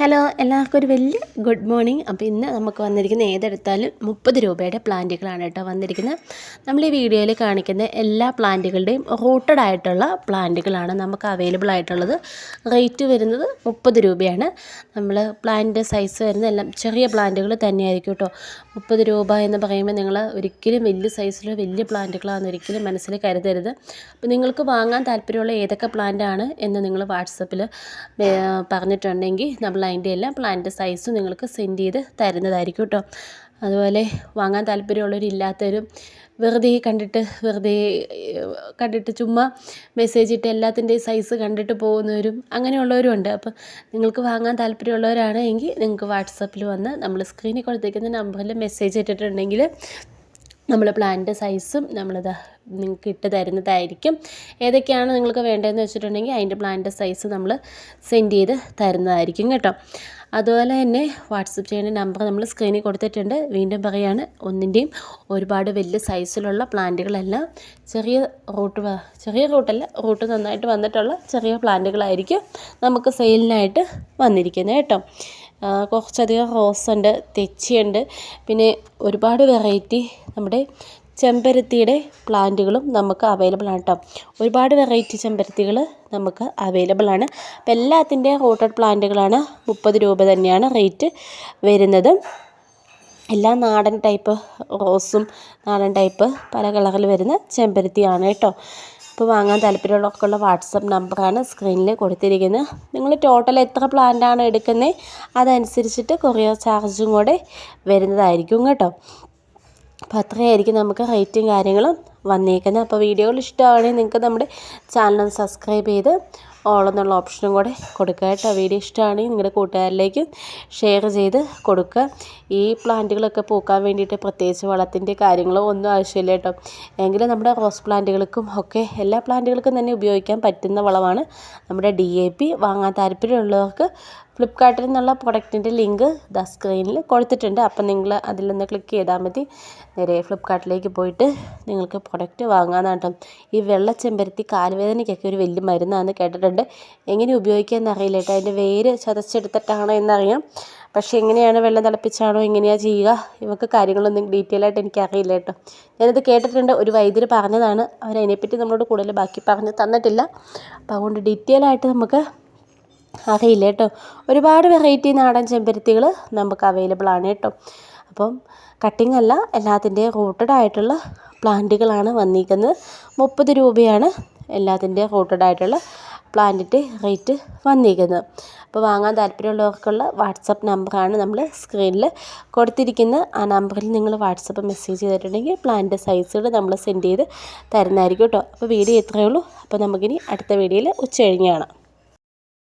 Hello എല്ലാവർക്കും ഒരു വലിയ ഗുഡ് മോർണിംഗ് അപ്പോൾ ഇന്ന് നമുക്ക് വന്നിരിക്കുന്ന ഏതെടുത്താലും മുപ്പത് രൂപയുടെ പ്ലാന്റുകളാണ് കേട്ടോ വന്നിരിക്കുന്നത്. നമ്മൾ ഈ വീഡിയോയിൽ കാണിക്കുന്ന എല്ലാ പ്ലാന്റുകളുടെയും റൂട്ടഡ് ആയിട്ടുള്ള പ്ലാന്റുകളാണ് നമുക്ക് അവൈലബിൾ ആയിട്ടുള്ളത്. റേറ്റ് വരുന്നത് മുപ്പത് രൂപയാണ്. നമ്മൾ പ്ലാന്റ് സൈസ് വരുന്ന എല്ലാം ചെറിയ പ്ലാന്റുകൾ തന്നെയായിരിക്കും കേട്ടോ. മുപ്പത് രൂപ എന്ന് പറയുമ്പോൾ നിങ്ങൾ ഒരിക്കലും വലിയ സൈസിലോ വലിയ പ്ലാന്റുകളാണെന്ന് ഒരിക്കലും മനസ്സിൽ കരുതരുത്. അപ്പോൾ നിങ്ങൾക്ക് വാങ്ങാൻ താല്പര്യമുള്ള ഏതൊക്കെ പ്ലാന്റാണ് എന്ന് നിങ്ങൾ വാട്സപ്പിൽ പറഞ്ഞിട്ടുണ്ടെങ്കിൽ നമ്മൾ അതിന്റെ എല്ലാം പ്ലാന്റ് സൈസ് നിങ്ങൾക്ക് സെൻഡ് ചെയ്ത് തരുന്നതായിരിക്കും കേട്ടോ. അതുപോലെ വാങ്ങാൻ താല്പര്യമുള്ളവരില്ലാത്തവരും വെറുതെ കണ്ടിട്ട് വെറുതെ കണ്ടിട്ട് ചുമ്മാ മെസ്സേജ് ഇട്ട് എല്ലാത്തിന്റെയും സൈസ് കണ്ടിട്ട് പോകുന്നവരും അങ്ങനെയുള്ളവരും ഉണ്ട്. അപ്പോൾ നിങ്ങൾക്ക് വാങ്ങാൻ താല്പര്യമുള്ളവരാണ് എങ്കിൽ നിങ്ങൾക്ക് വാട്സപ്പിൽ വന്ന് നമ്മൾ സ്ക്രീനിൽ കൊടുത്തേക്കുന്ന നമ്പറിൽ മെസ്സേജ് ഇട്ടിട്ടുണ്ടെങ്കിൽ നമ്മൾ പ്ലാനിന്റെ സൈസും നമ്മളിത് നിങ്ങൾക്ക് ഇട്ട് തരുന്നതായിരിക്കും. ഏതൊക്കെയാണ് നിങ്ങൾക്ക് വേണ്ടതെന്ന് വെച്ചിട്ടുണ്ടെങ്കിൽ അതിന്റെ പ്ലാനിന്റെ സൈസ് നമ്മൾ സെൻഡ് ചെയ്ത് തരുന്നതായിരിക്കും കേട്ടോ. അതുപോലെ തന്നെ വാട്സപ്പ് ചെയ്യേണ്ട നമ്പർ നമ്മൾ സ്ക്രീനിൽ കൊടുത്തിട്ടുണ്ട്. വീണ്ടും പറയുകയാണ് ഒന്നിന്റെയും ഒരുപാട് വലിയ സൈസിലുള്ള പ്ലാന്റുകളെല്ലാം ചെറിയ റൂട്ട് ചെറിയ റൂട്ടല്ല റൂട്ട് നന്നായിട്ട് വന്നിട്ടുള്ള ചെറിയ പ്ലാന്റുകളായിരിക്കും നമുക്ക് സെയിലിനായിട്ട് വന്നിരിക്കുന്നത് കേട്ടോ. കുറച്ചധികം റോസ് ഉണ്ട് തെച്ചിയുണ്ട്. പിന്നെ ഒരുപാട് വെറൈറ്റി നമ്മുടെ ചെമ്പരത്തിയുടെ പ്ലാന്റുകളും നമുക്ക് അവൈലബിൾ ആണ് കേട്ടോ ഒരുപാട് വെറൈറ്റി ചെമ്പരത്തികൾ നമുക്ക് അവൈലബിൾ ആണ്. അപ്പോൾ എല്ലാത്തിന്റെയും റോട്ടഡ് പ്ലാന്റുകളാണ് മുപ്പത് രൂപ തന്നെയാണ് റേറ്റ് വരുന്നത്. എല്ലാ നാടൻ ടൈപ്പ് റോസും നാടൻ ടൈപ്പ് പല കളറിൽ വരുന്ന ചെമ്പരത്തിയാണ് കേട്ടോ ഇപ്പോൾ വാങ്ങാൻ താല്പര്യമുള്ളവർക്കുള്ള വാട്സപ്പ് നമ്പറാണ് സ്ക്രീനിൽ കൊടുത്തിരിക്കുന്നത്. നിങ്ങൾ ടോട്ടൽ എത്ര പ്ലാന്റാണ് എടുക്കുന്നത്? അതനുസരിച്ചിട്ട് കൊറിയർ ചാർജും കൂടെ വരുന്നതായിരിക്കും കേട്ടോ. അപ്പോൾ അത്രയായിരിക്കും നമുക്ക് റേറ്റും കാര്യങ്ങളും വന്നേക്കുന്നത്. അപ്പോൾ വീഡിയോകൾ ഇഷ്ടമാണെങ്കിൽ നിങ്ങൾക്ക് നമ്മുടെ ചാനൽ സബ്സ്ക്രൈബ് ചെയ്ത് ഓൾ എന്നുള്ള ഓപ്ഷനും കൂടെ കൊടുക്കുക കേട്ടോ. വീഡിയോ ഇഷ്ടമാണെങ്കിൽ നിങ്ങളുടെ കൂട്ടുകാരിലേക്ക് ഷെയർ ചെയ്ത് കൊടുക്കുക. ഈ പ്ലാന്റുകളൊക്കെ പൂക്കാൻ വേണ്ടിയിട്ട് പ്രത്യേകിച്ച് വളത്തിന്റെ കാര്യങ്ങളോ ഒന്നും ആവശ്യമില്ല കേട്ടോ. എങ്കിലും നമ്മുടെ റോസ് പ്ലാന്റുകൾക്കും ഒക്കെ എല്ലാ പ്ലാന്റുകൾക്കും തന്നെ ഉപയോഗിക്കാൻ പറ്റുന്ന വളമാണ് നമ്മുടെ ഡി എ പി. വാങ്ങാൻ താല്പര്യമുള്ളവർക്ക് ഫ്ലിപ്കാർട്ടിൽ നിന്നുള്ള പ്രൊഡക്റ്റിന്റെ ലിങ്ക് ദ സ്ക്രീനിൽ കൊടുത്തിട്ടുണ്ട്. അപ്പം നിങ്ങൾ അതിൽ നിന്ന് ക്ലിക്ക് ചെയ്താൽ മതി. നേരെ ഫ്ലിപ്കാർട്ടിലേക്ക് പോയിട്ട് നിങ്ങൾക്ക് പ്രൊഡക്റ്റ് വാങ്ങാമെന്നാണ് കേട്ടോ ഈ വെള്ള ചെമ്പരത്തി കാലുവേദനയ്ക്കൊക്കെ ഒരു വലിയ മരുന്നാണെന്ന് കേട്ടിട്ടുണ്ട്. എങ്ങനെ ഉപയോഗിക്കാമെന്ന് അറിയില്ല കേട്ടോ അതിന്റെ വേര് ചതച്ചെടുത്തിട്ടാണോ എന്നറിയാം. പക്ഷേ എങ്ങനെയാണ് വെള്ളം തിളപ്പിച്ചാണോ എങ്ങനെയാണ് ചെയ്യുക? ഇവക്ക് കാര്യങ്ങളൊന്നും ഡീറ്റെയിൽ ആയിട്ട് എനിക്ക് അറിയില്ല കേട്ടോ ഞാനത് കേട്ടിട്ടുണ്ട്. ഒരു വൈദ്യർ പറഞ്ഞതാണ്. അവരതിനെപ്പറ്റി നമ്മളോട് കൂടുതൽ ബാക്കി പറഞ്ഞ് തന്നിട്ടില്ല. അപ്പോൾ അതുകൊണ്ട് ഡീറ്റെയിൽ ആയിട്ട് നമുക്ക് അറിയില്ല കേട്ടോ. ഒരുപാട് വെറൈറ്റി നാടൻ ചെമ്പരത്തികൾ നമുക്ക് അവൈലബിൾ ആണ് കേട്ടോ. അപ്പം കട്ടിംഗ് അല്ല എല്ലാത്തിന്റെയും റൂട്ടഡ് ആയിട്ടുള്ള പ്ലാന്റുകളാണ് വന്നിരിക്കുന്നത്. മുപ്പത് രൂപയാണ് എല്ലാത്തിന്റെയും റൂട്ടഡ് ആയിട്ടുള്ള പ്ലാന്റിന്റെ റേറ്റ് വന്നിരിക്കുന്നത്. അപ്പോൾ വാങ്ങാൻ താല്പര്യമുള്ളവർക്കുള്ള വാട്സപ്പ് നമ്പറാണ് നമ്മൾ സ്ക്രീനിൽ കൊടുത്തിരിക്കുന്ന ആ നമ്പറിൽ നിങ്ങൾ വാട്സപ്പ് മെസ്സേജ് ചെയ്തിട്ടുണ്ടെങ്കിൽ പ്ലാന്റ് സൈസുകൾ നമ്മൾ സെൻഡ് ചെയ്ത് തരുന്നതായിരിക്കും കേട്ടോ. അപ്പോൾ വീഡിയോ ഇത്രയേ ഉള്ളൂ. അപ്പോൾ നമുക്കിനി അടുത്ത വീഡിയോയിൽ ഉച്ച കഴിഞ്ഞ് കാണാം.